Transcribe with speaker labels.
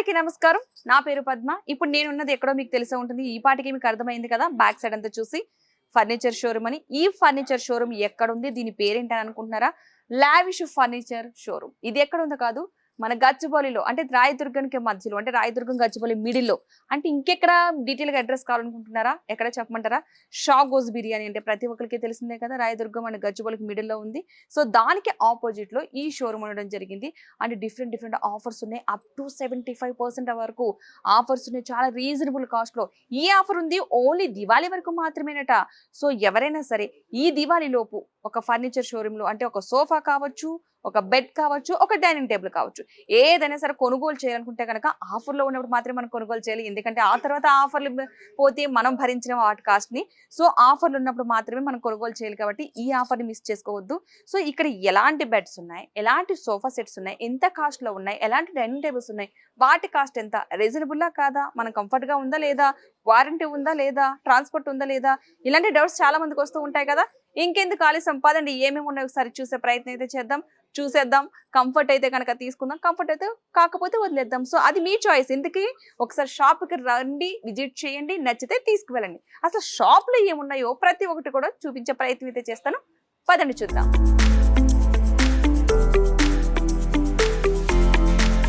Speaker 1: అందరికీ నమస్కారం. నా పేరు పద్మ. ఇప్పుడు నేనున్నది ఎక్కడో మీకు తెలిసే ఉంటుంది. ఈ పాటికి మీకు అర్థమైంది కదా బ్యాక్ సైడ్ అంతా చూసి ఫర్నిచర్ షోరూమ్ అని. ఈ ఫర్నిచర్ షోరూమ్ ఎక్కడ ఉంది దీని పేరేంటని అనుకుంటున్నారా? Lavish furniture showroom. ఇది ఎక్కడ ఉందో కాదు మన గచ్చిబౌలిలో అంటే రాయదుర్గంకి మధ్యలో అంటే రాయదుర్గం గచ్చిబౌలి మిడిల్లో అంటే ఇంకెక్కడ డీటెయిల్గా అడ్రస్ కావాలనుకుంటున్నారా? ఎక్కడ చెప్పమంటారా? షాగోస్ బిర్యానీ అంటే ప్రతి ఒక్కరికి తెలిసిందే కదా రాయదుర్గం అండ్ గచ్చిబౌలికి మిడిల్లో ఉంది. సో దానికి ఆపోజిట్లో ఈ షోరూమ్ ఉండడం జరిగింది. అండ్ డిఫరెంట్ డిఫరెంట్ ఆఫర్స్ ఉన్నాయి. Up to seventy five percent వరకు ఆఫర్స్ ఉన్నాయి. చాలా రీజనబుల్ కాస్ట్లో ఈ ఆఫర్ ఉంది ఓన్లీ దివాళీ వరకు మాత్రమేనట. సో ఎవరైనా సరే ఈ దివాళీలోపు ఒక ఫర్నిచర్ షోరూమ్లో అంటే ఒక సోఫా కావచ్చు ఒక బెడ్ కావచ్చు ఒక డైనింగ్ టేబుల్ కావచ్చు. ఏదైనా సరే కొనుగోలు చేయాలనుకుంటే కనుక ఆఫర్లో ఉన్నప్పుడు మాత్రమే మనం కొనుగోలు చేయాలి. ఎందుకంటే ఆ తర్వాత ఆఫర్లు పోతే మనం భరించిన వాటి కాస్ట్ని సో ఆఫర్లు ఉన్నప్పుడు మాత్రమే మనం కొనుగోలు చేయాలి కాబట్టి ఈ ఆఫర్ని మిస్ చేసుకోవద్దు. సో ఇక్కడ ఎలాంటి బెడ్స్ ఉన్నాయి? ఎలాంటి సోఫా సెట్స్ ఉన్నాయి? ఎంత కాస్ట్లో ఉన్నాయి? ఎలాంటి డైనింగ్ టేబుల్స్ ఉన్నాయి? వాటి కాస్ట్ ఎంత? రీజనబుల్లా కాదా? మనం కంఫర్ట్గా ఉందా లేదా? వారంటీ ఉందా లేదా? ట్రాన్స్పోర్ట్ ఉందా లేదా? ఇలాంటి డౌట్స్ చాలా మందికి వస్తూ ఉంటాయి కదా. ఇంకెందుకు ఖాళీ సంపాదండి? ఏమేమి ఉన్నాయో? ఒకసారి చూసే ప్రయత్నం అయితే చేద్దాం. చూసేద్దాం. కంఫర్ట్ అయితే కనుక తీసుకుందాం. కంఫర్ట్ అయితే కాకపోతే వదిలేద్దాం. సో అది మీ చాయిస్. ఎందుకు ఒకసారి షాప్కి రండి విజిట్ చేయండి నచ్చితే తీసుకువెళ్ళండి. అసలు షాప్లో ఏమున్నాయో ప్రతి ఒక్కటి కూడా చూపించే ప్రయత్నం అయితే చేస్తాను. పదండి చూద్దాం.